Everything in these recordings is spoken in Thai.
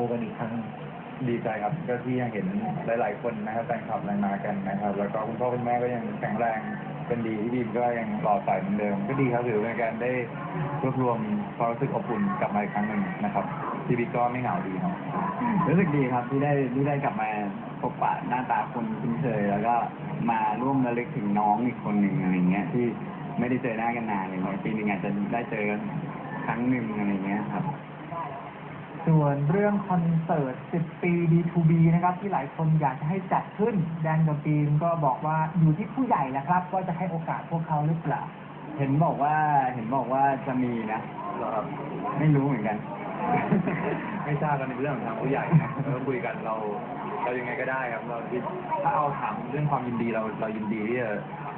ว์กันอีกครั้งดีใจครับ ก็ที่ยังเห็นหลาย ๆ คนนะครับแฟนคลับอะไรมากันนะครับ แล้วก็คุณพ่อคุณแม่ก็ยังแข็งแรงเป็นดีที่ดีมก็ยังหล่อใสเหมือนเดิม ก็ดีครับถือเป็นการได้รวบรวมความรู้สึกอบอุ่นกลับมาอีกครั้งหนึ่งนะครับชีวิตก็ไม่เหงาดีครับรู้สึกดีครับที่ได้ที่ได้กลับมาพบปะหน้าตาคนคุ้นเคยแล้วก็มาร่วมระลึกถึงน้องอีกคนหนึ่งอะไรเงี้ยที่ไม่ได้เจอหน้ากันนานเงี้ยปีหนึงอาจจะได้เจอครั้งหนึ่งอะไรเงี้ยครับ ส่วนเรื่องคอนเสิร์ต 10 ปี D2B นะครับ ที่หลายคนอยากจะให้จัดขึ้น แดนกับปีมก็บอกว่าอยู่ที่ผู้ใหญ่แหละครับ ว่าจะให้โอกาสพวกเขาหรือเปล่า เห็นบอกว่าเห็นบอกว่าจะมีนะหรอครับไม่รู้เหมือนกัน ไม่ทราบกันเป็นเรื่องของทางผู้ใหญ่นะเราคุยกันเราเรายังไงก็ได้ครับ เราถ้าเอาถามเรื่องความยินดีเราเรายินดีที่จะ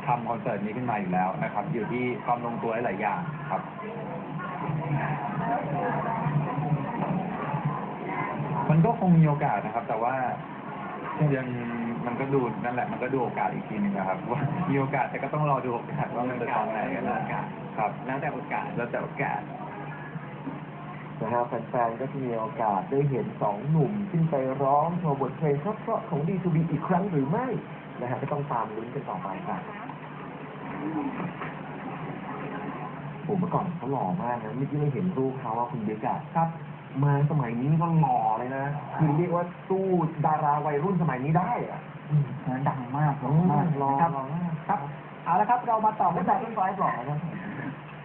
ทำคอนเสิร์ตนี้ขึ้นมาอยู่แล้วนะครับ อยู่ที่ความลงตัวหลายๆอย่างครับ มันก็คงมีโอกาสนะครับ แต่ว่ายังมันก็ดูนั่นแหละ มันก็ดูโอกาสอีกทีหนึ่งนะครับ ว่ามีโอกาสแต่ก็ต้องรอดูโอกาสว่ามันจะตอนไหนกันนะครับครับแล้วแต่โอกาส แล้วแต่โอกาส นะฮะแฟนๆก็จะมีโอกาสได้เห็นสองหนุ่มขึ้นไปร้องโชว์บทเพลงเพราะๆของ D2B อีกครั้งหรือไม่นะฮะก็ต้องตามลุ้นกันต่อไปครับผมเมื่อก่อนเขาหล่อมากนะเมื่อกี้เราเห็นรูปเขาว่าคุณเบกอะครับ มาสมัยนี้ก็หล่อเลยนะคือเรียกว่าสู้ดาราวัยรุ่นสมัยนี้ได้อะอืมดังมากหล่อมากหล่อนะครับหล่อมากครับ เอาละครับเรามาต่อไม่กันใช่แบบต้นไฟหล่อนะ